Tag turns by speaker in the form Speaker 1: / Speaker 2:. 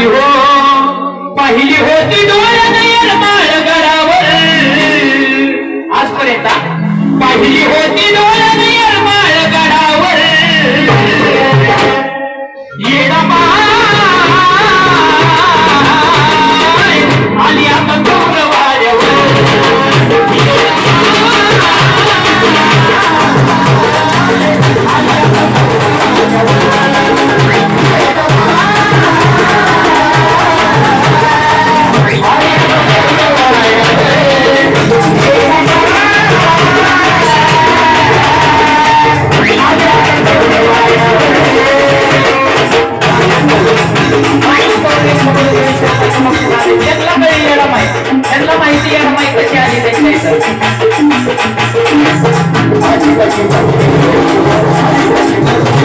Speaker 1: पाहिली. हो पाहिली होती डोळ्यात बाळ गडावर आजपर्यंत पाहिली होती डोळ्या I'm going to